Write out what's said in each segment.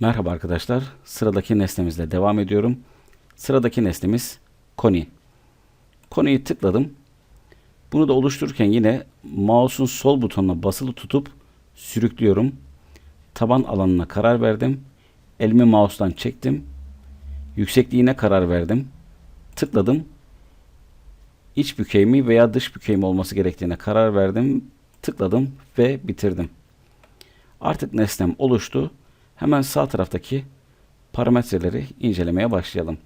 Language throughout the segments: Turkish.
Merhaba arkadaşlar. Sıradaki nesnemizle devam ediyorum. Sıradaki nesnemiz koni. Koniyi tıkladım. Bunu da oluştururken yine mouse'un sol butonuna basılı tutup sürüklüyorum. Taban alanına karar verdim. Elimi mouse'dan çektim. Yüksekliğine karar verdim. Tıkladım. İç bükey mi veya dış bükey mi olması gerektiğine karar verdim. Tıkladım ve bitirdim. Artık nesnem oluştu. Hemen sağ taraftaki parametreleri incelemeye başlayalım.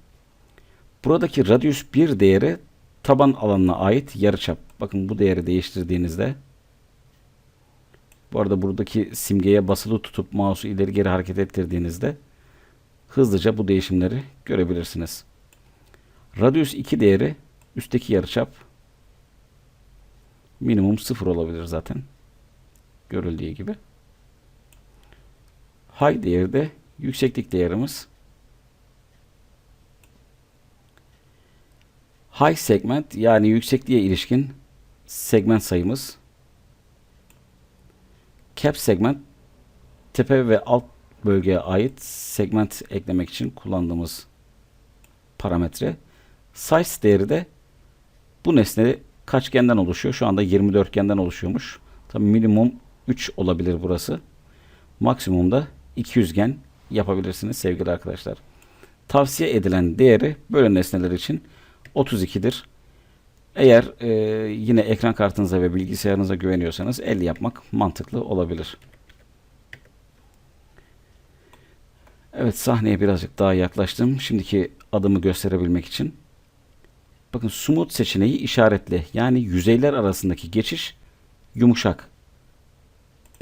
Buradaki radius 1 değeri taban alanına ait yarıçap. Bakın bu değeri değiştirdiğinizde bu arada buradaki simgeye basılı tutup mouse'u ileri geri hareket ettirdiğinizde hızlıca bu değişimleri görebilirsiniz. Radius 2 değeri üstteki yarıçap minimum 0 olabilir zaten. Görüldüğü gibi. High değeri de yükseklik değerimiz. High segment yani yüksekliğe ilişkin segment sayımız. Cap segment tepe ve alt bölgeye ait segment eklemek için kullandığımız parametre. Size değeri de bu nesne kaçgenden oluşuyor? Şu anda 24genden oluşuyormuş. Tabii minimum 3 olabilir burası. Maksimumda 200 gen yapabilirsiniz sevgili arkadaşlar. Tavsiye edilen değeri böyle nesneler için 32'dir. Eğer e, yine ekran kartınıza ve bilgisayarınıza güveniyorsanız 50 yapmak mantıklı olabilir. Evet sahneye birazcık daha yaklaştım. Şimdiki adımı gösterebilmek için. Bakın smooth seçeneği işaretli. Yani yüzeyler arasındaki geçiş yumuşak.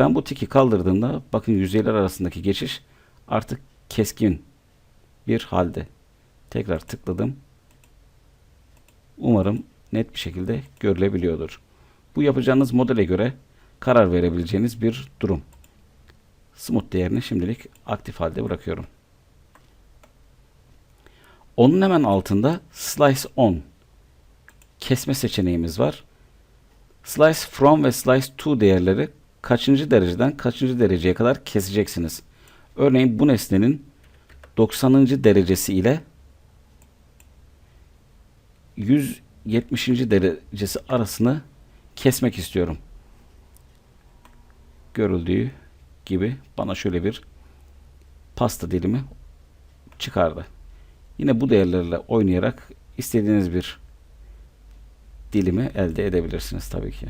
Ben bu tiki kaldırdığımda bakın yüzeyler arasındaki geçiş artık keskin bir halde. Tekrar tıkladım. Umarım net bir şekilde görülebiliyordur. Bu yapacağınız modele göre karar verebileceğiniz bir durum. Smooth değerini şimdilik aktif halde bırakıyorum. Onun hemen altında Slice On kesme seçeneğimiz var. Slice From ve Slice To değerleri kaçıncı dereceden kaçıncı dereceye kadar keseceksiniz. Örneğin bu nesnenin 90. derecesi ile 170. derecesi arasını kesmek istiyorum. Görüldüğü gibi bana şöyle bir pasta dilimi çıkardı. Yine bu değerlerle oynayarak istediğiniz bir dilimi elde edebilirsiniz tabii ki.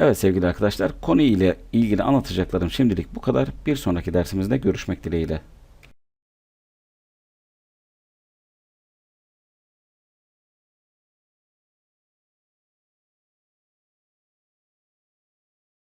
Evet sevgili arkadaşlar konu ile ilgili anlatacaklarım şimdilik bu kadar. Bir sonraki dersimizde görüşmek dileğiyle.